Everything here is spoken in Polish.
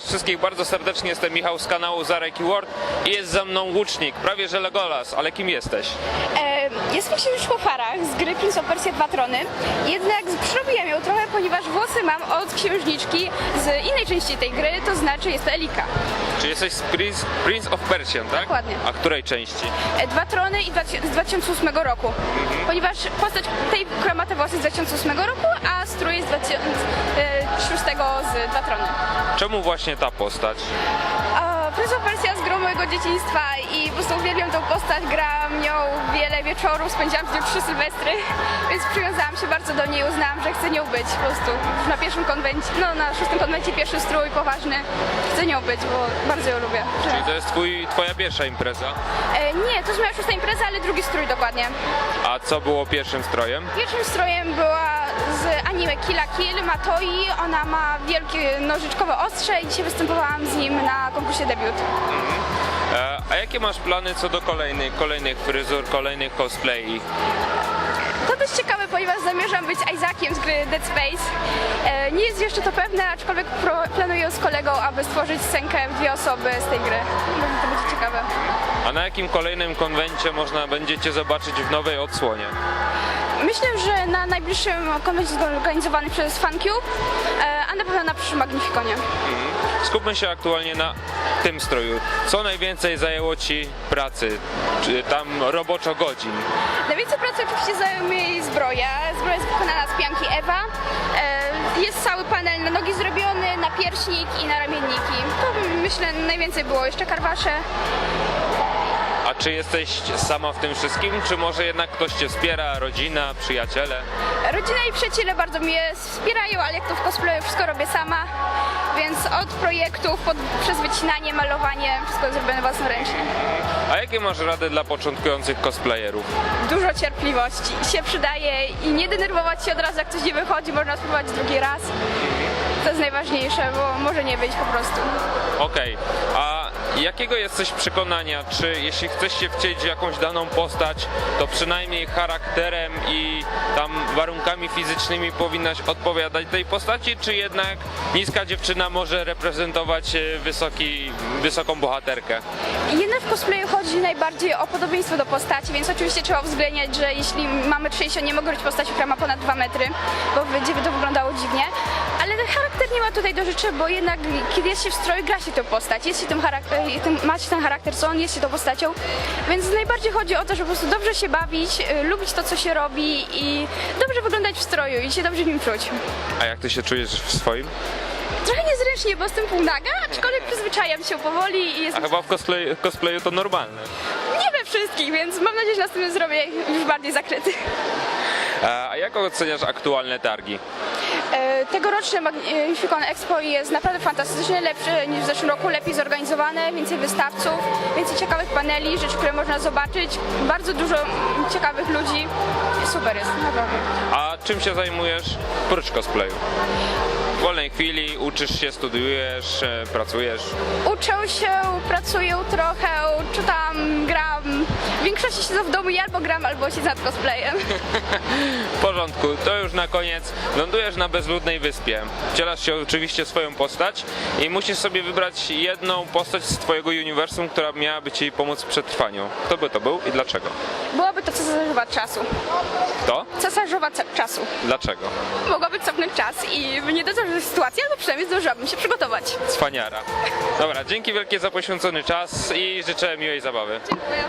wszystkich bardzo serdecznie, jestem Michał z kanału Zarek i Word i jest ze mną łucznik, prawie że Legolas, ale kim jesteś? E, jestem księżniczką Farah z gry Prince of Persia 2 Trony, jednak przyrobiłam ją trochę, ponieważ włosy mam od księżniczki z innej części tej gry, to znaczy jest to Elika. Czy jesteś z Prince, Prince of Persian, tak? Dokładnie. A której części? E, Dwa Trony i dwa, z 2008 roku, ponieważ postać tej, która ma te włosy z 2008 roku, a strój jest z 2006 z Dwa Trony. Czemu właśnie ta postać? Prince of Persia z grą mojego dzieciństwa i po prostu uwielbiam tą postać, gram nią wiele wieczorów, spędziłam z nią trzy sylwestry, więc przywiązałam się bardzo do niej, uznałam, że chcę nią być po prostu. Już na pierwszym konwencie, no na szóstym konwencie pierwszy strój poważny, chcę nią być, bo bardzo ją lubię. Czyli to jest twój, twoja pierwsza impreza. E, nie, to jest moja szósta impreza, ale drugi strój dokładnie. A co było pierwszym strojem? Pierwszym strojem była z anime Kill la Kill Matoi, ona ma wielkie nożyczkowe ostrze i dzisiaj występowałam z nim na konkursie debiut. E, a jakie masz plany co do kolejnych, kolejnych fryzur, kolejnych cosplay? To dość ciekawe, ponieważ zamierzam być Isaaciem z gry Dead Space. E, nie jest jeszcze to pewne, aczkolwiek pro, planuję z kolegą, aby stworzyć scenkę w dwie osoby z tej gry. Może to będzie ciekawe. A na jakim kolejnym konwencie można będzie cię zobaczyć w nowej odsłonie? Myślę, że na najbliższym konwencie zorganizowany przez FanCube, a na pewno na przyszłym Magnificonie. Skupmy się aktualnie na tym stroju. Co najwięcej zajęło ci pracy? Czy tam roboczo godzin? Najwięcej pracy oczywiście zajmuje jej zbroja. Zbroja jest wykonana z pianki Ewa. E, Jest cały panel na nogi zrobiony, na pierśnik i na ramienniki. To myślę najwięcej było. Jeszcze karwasze. A czy jesteś sama w tym wszystkim, czy może jednak ktoś cię wspiera, rodzina, przyjaciele? Rodzina i przyjaciele bardzo mnie wspierają, ale jak to w cosplayu wszystko robię sama. Więc od projektów, pod, przez wycinanie, malowanie, wszystko jest zrobione własnoręcznie. A jakie masz rady dla początkujących cosplayerów? Dużo cierpliwości się przydaje i nie denerwować się od razu, jak coś nie wychodzi, można spróbować drugi raz. To jest najważniejsze, bo może nie być po prostu. Okej, a jakiego jesteś przekonania, czy jeśli chcesz się wcielić w jakąś daną postać, to przynajmniej charakterem i tam warunkami fizycznymi powinnaś odpowiadać tej postaci, czy jednak niska dziewczyna może reprezentować e, wysoki, wysoką bohaterkę? Jednak w cosplayu chodzi najbardziej o podobieństwo do postaci, więc oczywiście trzeba uwzględniać, że jeśli mamy 60, nie mogę być postaci, która ma ponad 2 metry, bo będzie to wyglądało dziwnie. Ale ten charakter nie ma tutaj do rzeczy, bo jednak kiedy jest się w stroju, gra się tę postać, jest się tym charakter, tym, ma się ten charakter, co on jest się tą postacią. Więc najbardziej chodzi o to, żeby po prostu dobrze się bawić, y, lubić to, co się robi i dobrze wyglądać w stroju i się dobrze w nim czuć. A jak ty się czujesz w swoim? Trochę niezręcznie, bo jestem półnaga, aczkolwiek przyzwyczajam się powoli i jest A chyba w cosplay, cosplayu to normalne. nie we wszystkich, więc mam nadzieję, że następnym zrobię już bardziej zakryty. A jak oceniasz aktualne targi? E, Tegoroczne Magnificon Expo jest naprawdę fantastyczny, lepszy niż w zeszłym roku, lepiej zorganizowane, więcej wystawców, więcej ciekawych paneli, rzeczy, które można zobaczyć, bardzo dużo ciekawych ludzi. Super jest, naprawdę. A czym się zajmujesz prócz cosplayu? W wolnej chwili uczysz się, studiujesz, e, pracujesz. Uczę się, pracuję trochę, czytam, gram. Większości siedzę w domu i albo gram, albo siedzę nad cosplayem. W porządku, to już na koniec. Lądujesz na bezludnej wyspie. Wcielasz się oczywiście swoją postać i musisz sobie wybrać jedną postać z twojego uniwersum, która miałaby ci pomóc w przetrwaniu. Kto by to był i dlaczego? Byłaby to cesarzowa czasu. Kto? Cesarzowa czasu. Dlaczego? Mogłaby cofnąć czas i by nie dotarł do sytuacji, albo przynajmniej zdążyłabym się przygotować. Cwaniara. Dobra, dzięki wielkie za poświęcony czas i życzę miłej zabawy. Dziękuję.